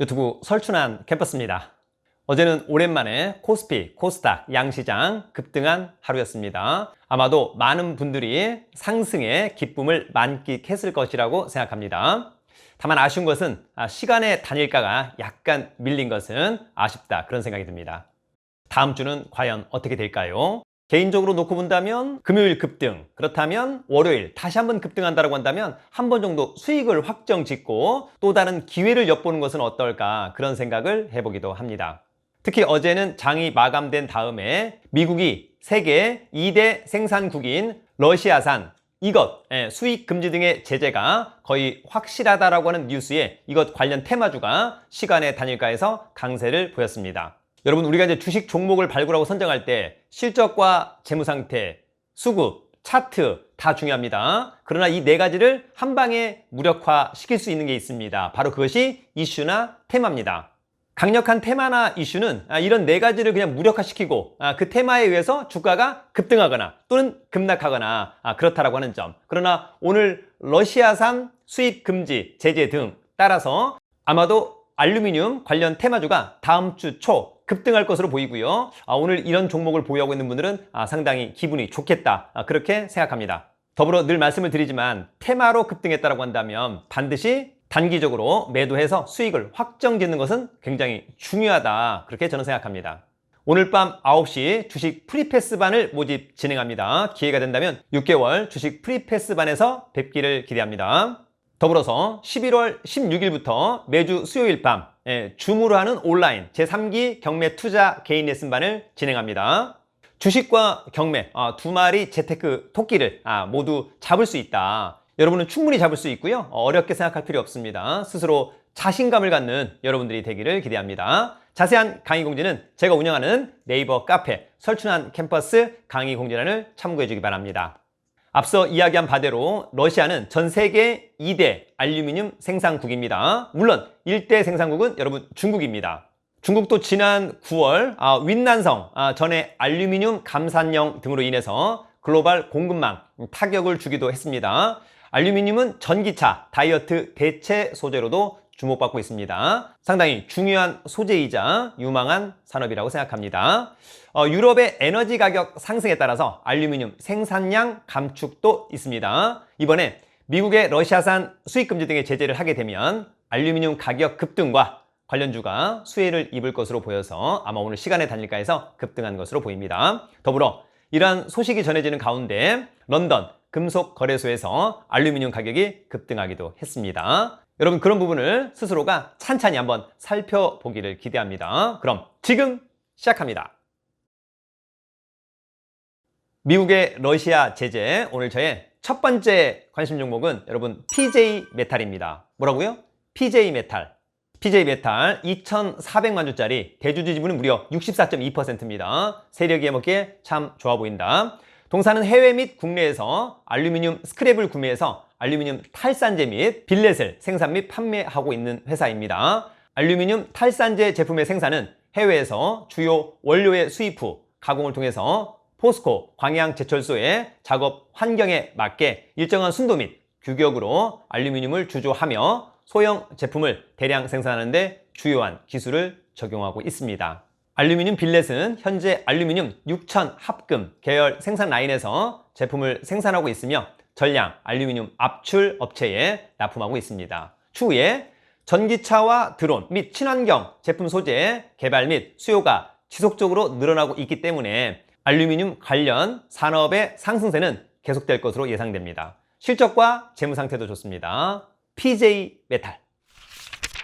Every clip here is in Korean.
유튜브 설춘한 캠퍼스입니다. 어제는 오랜만에 코스피, 코스닥, 양시장 급등한 하루였습니다. 아마도 많은 분들이 상승의 기쁨을 만끽했을 것이라고 생각합니다. 다만 아쉬운 것은 아, 시간의 단일가가 약간 밀린 것은 아쉽다 그런 생각이 듭니다. 다음 주는 과연 어떻게 될까요? 개인적으로 놓고 본다면 금요일 급등 그렇다면 월요일 다시 한번 급등한다고 한다면 한 번 정도 수익을 확정 짓고 또 다른 기회를 엿보는 것은 어떨까 그런 생각을 해보기도 합니다. 특히 어제는 장이 마감된 다음에 미국이 세계 2대 생산국인 러시아산 이것 예, 수익 금지 등의 제재가 거의 확실하다라고 하는 뉴스에 이것 관련 테마주가 시간의 단일가에서 강세를 보였습니다. 여러분 우리가 이제 주식 종목을 발굴하고 선정할 때 실적과 재무 상태, 수급, 차트 다 중요합니다. 그러나 이 네 가지를 한 방에 무력화 시킬 수 있는 게 있습니다. 바로 그것이 이슈나 테마입니다. 강력한 테마나 이슈는 아, 이런 네 가지를 그냥 무력화시키고 아, 그 테마에 의해서 주가가 급등하거나 또는 급락하거나 아, 그렇다라고 하는 점. 그러나 오늘 러시아산 수입 금지 제재 등 따라서 아마도 알루미늄 관련 테마주가 다음 주 초 급등할 것으로 보이고요. 오늘 이런 종목을 보유하고 있는 분들은 상당히 기분이 좋겠다 그렇게 생각합니다. 더불어 늘 말씀을 드리지만 테마로 급등했다고 한다면 반드시 단기적으로 매도해서 수익을 확정 짓는 것은 굉장히 중요하다. 그렇게 저는 생각합니다. 오늘 밤 9시 주식 프리패스반을 모집 진행합니다. 기회가 된다면 6개월 주식 프리패스반에서 뵙기를 기대합니다. 더불어서 11월 16일부터 매주 수요일 밤 예, 줌으로 하는 온라인 제3기 경매 투자 개인 레슨반을 진행합니다. 주식과 경매 아, 두 마리 재테크 토끼를 아, 모두 잡을 수 있다. 여러분은 충분히 잡을 수 있고요. 어렵게 생각할 필요 없습니다. 스스로 자신감을 갖는 여러분들이 되기를 기대합니다. 자세한 강의 공지는 제가 운영하는 네이버 카페 설춘한 캠퍼스 강의 공지란을 참고해 주기 바랍니다. 앞서 이야기한 바대로 러시아는 전 세계 2대 알루미늄 생산국입니다. 물론 1대 생산국은 여러분 중국입니다. 중국도 지난 9월 아, 윈난성 아, 전에 알루미늄 감산령 등으로 인해서 글로벌 공급망 타격을 주기도 했습니다. 알루미늄은 전기차, 다이어트 대체 소재로도 주목받고 있습니다. 상당히 중요한 소재이자 유망한 산업이라고 생각합니다. 어, 유럽의 에너지 가격 상승에 따라서 알루미늄 생산량 감축도 있습니다. 이번에 미국의 러시아산 수입 금지 등의 제재를 하게 되면 알루미늄 가격 급등과 관련주가 수혜를 입을 것으로 보여서 아마 오늘 시간의 단일가에서 급등한 것으로 보입니다. 더불어 이러한 소식이 전해지는 가운데 런던 금속 거래소에서 알루미늄 가격이 급등하기도 했습니다. 여러분 그런 부분을 스스로가 찬찬히 한번 살펴보기를 기대합니다. 그럼 지금 시작합니다. 미국의 러시아 제재 오늘 저의 첫 번째 관심 종목은 여러분 PJ 메탈입니다. 뭐라고요? PJ 메탈. PJ 메탈 2,400만 주짜리 대주주 지분은 무려 64.2%입니다. 세력이 해먹기에 참 좋아 보인다. 동사는 해외 및 국내에서 알루미늄 스크랩을 구매해서 알루미늄 탈산제 및 빌렛을 생산 및 판매하고 있는 회사입니다. 알루미늄 탈산제 제품의 생산은 해외에서 주요 원료의 수입 후 가공을 통해서 포스코 광양제철소의 작업 환경에 맞게 일정한 순도 및 규격으로 알루미늄을 주조하며 소형 제품을 대량 생산하는 데 주요한 기술을 적용하고 있습니다. 알루미늄 빌렛은 현재 알루미늄 6000 합금 계열 생산 라인에서 제품을 생산하고 있으며 전량 알루미늄 압출 업체에 납품하고 있습니다. 추후에 전기차와 드론 및 친환경 제품 소재 개발 및 수요가 지속적으로 늘어나고 있기 때문에 알루미늄 관련 산업의 상승세는 계속될 것으로 예상됩니다. 실적과 재무 상태도 좋습니다. PJ 메탈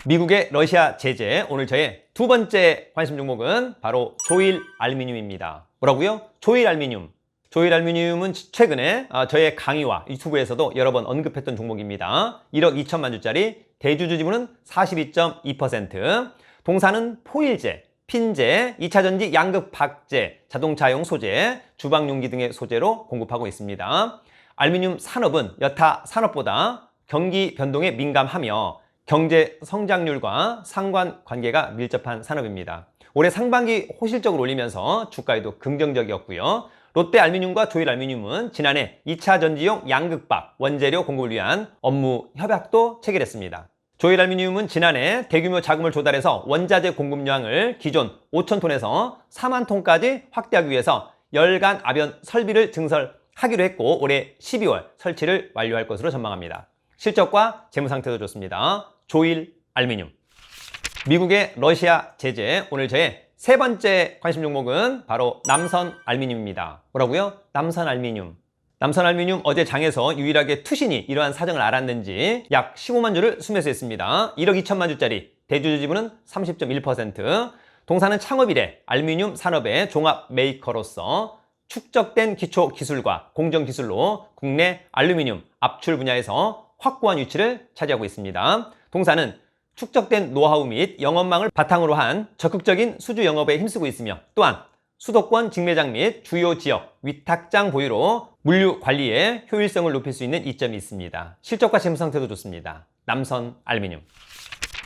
미국의 러시아 제재 오늘 저의 두 번째 관심 종목은 바로 조일 알루미늄입니다. 뭐라고요? 조일 알루미늄. 조일 알루미늄은 최근에 아, 저의 강의와 유튜브에서도 여러 번 언급했던 종목입니다. 1억 2천만 주짜리 대주주 지분은 42.2% 동사는 포일제, 핀제, 2차전지 양극 박제, 자동차용 소재, 주방용기 등의 소재로 공급하고 있습니다. 알루미늄 산업은 여타 산업보다 경기 변동에 민감하며 경제 성장률과 상관 관계가 밀접한 산업입니다. 올해 상반기 호실적으로 올리면서 주가에도 긍정적이었고요. 롯데 알미늄과 조일 알미늄은 지난해 2차 전지용 양극박 원재료 공급을 위한 업무 협약도 체결했습니다. 조일 알루미늄은 지난해 대규모 자금을 조달해서 원자재 공급량을 기존 5천 톤에서 4만 톤까지 확대하기 위해서 열간 아변 설비를 증설하기로 했고 올해 12월 설치를 완료할 것으로 전망합니다. 실적과 재무 상태도 좋습니다. 조일 알루미늄. 미국의 러시아 제재 오늘 저의 세 번째 관심 종목은 바로 남선 알루미늄입니다. 뭐라고요? 남선 알루미늄. 남선 알루미늄 어제 장에서 유일하게 투신이 이러한 사정을 알았는지 약 15만 주를 수매수했습니다. 1억 2천만 주짜리 대주주 지분은 30.1%. 동사는 창업 이래 알루미늄 산업의 종합 메이커로서 축적된 기초 기술과 공정 기술로 국내 알루미늄 압출 분야에서 확고한 위치를 차지하고 있습니다. 동사는 축적된 노하우 및 영업망을 바탕으로 한 적극적인 수주 영업에 힘쓰고 있으며 또한 수도권 직매장 및 주요 지역 위탁장 보유로 물류 관리의 효율성을 높일 수 있는 이점이 있습니다. 실적과 재무 상태도 좋습니다. 남선 알루미늄.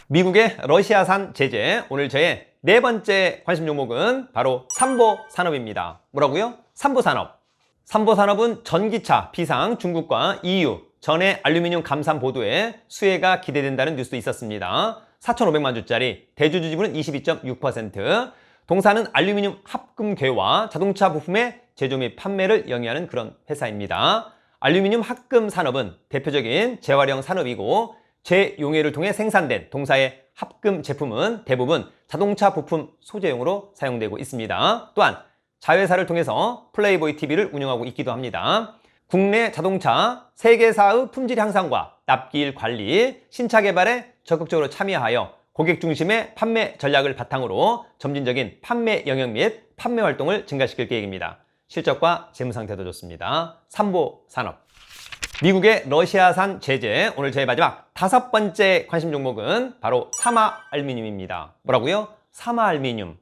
미국의 러시아산 제재 오늘 저의 네 번째 관심 종목은 바로 삼보 산업입니다. 뭐라고요? 삼보 산업. 삼보 산업은 전기차 비상 중국과 EU 전해 알루미늄 감산 보도에 수혜가 기대된다는 뉴스도 있었습니다. 4,500만 주짜리 대주주 지분은 22.6%. 동사는 알루미늄 합금괴와 자동차 부품의 제조 및 판매를 영위하는 그런 회사입니다. 알루미늄 합금 산업은 대표적인 재활용 산업이고 재용해를 통해 생산된 동사의 합금 제품은 대부분 자동차 부품 소재용으로 사용되고 있습니다. 또한 자회사를 통해서 플레이보이 TV를 운영하고 있기도 합니다. 국내 자동차 세계사의 품질 향상과 납기일 관리, 신차 개발에 적극적으로 참여하여 고객 중심의 판매 전략을 바탕으로 점진적인 판매 영역 및 판매 활동을 증가시킬 계획입니다. 실적과 재무 상태도 좋습니다. 삼보 산업. 미국의 러시아산 제재 오늘 저의 마지막 다섯 번째 관심 종목은 바로 사마 알루미늄입니다. 뭐라고요? 사마 알루미늄.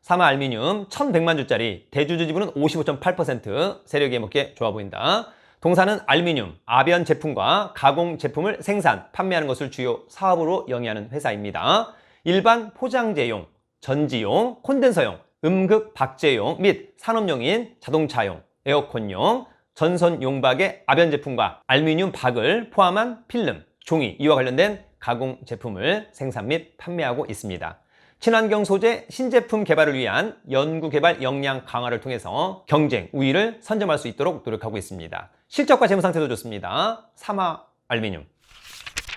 사마 알루미늄 1100만 주짜리 대주주 지분은 55.8% 세력이 먹게 좋아 보인다. 동사는 알루미늄, 아변 제품과 가공 제품을 생산, 판매하는 것을 주요 사업으로 영위하는 회사입니다. 일반 포장재용, 전지용, 콘덴서용, 음극 박제용 및 산업용인 자동차용, 에어컨용, 전선 용박의 아변 제품과 알루미늄 박을 포함한 필름, 종이 이와 관련된 가공 제품을 생산 및 판매하고 있습니다. 친환경 소재 신제품 개발을 위한 연구 개발 역량 강화를 통해서 경쟁 우위를 선점할 수 있도록 노력하고 있습니다. 실적과 재무 상태도 좋습니다. 사마 알루미늄.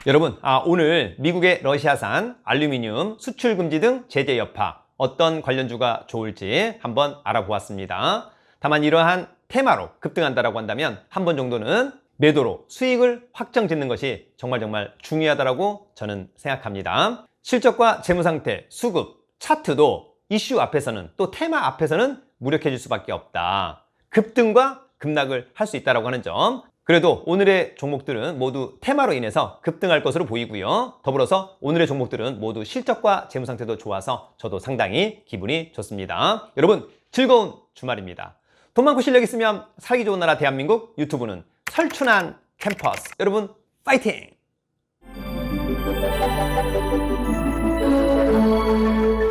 여러분, 아, 오늘 미국의 러시아산 알루미늄 수출 금지 등 제재 여파 어떤 관련주가 좋을지 한번 알아보았습니다. 다만 이러한 테마로 급등한다라고 한다면 한 번 정도는 매도로 수익을 확정 짓는 것이 정말 정말 중요하다라고 저는 생각합니다. 실적과 재무 상태, 수급, 차트도 이슈 앞에서는 또 테마 앞에서는 무력해질 수밖에 없다. 급등과 급락을 할 수 있다라고 하는 점. 그래도 오늘의 종목들은 모두 테마로 인해서 급등할 것으로 보이고요. 더불어서 오늘의 종목들은 모두 실적과 재무 상태도 좋아서 저도 상당히 기분이 좋습니다. 여러분 즐거운 주말입니다. 돈 많고 실력 있으면 살기 좋은 나라 대한민국 유튜브는 설춘한 캠퍼스. 여러분 파이팅! Thank you.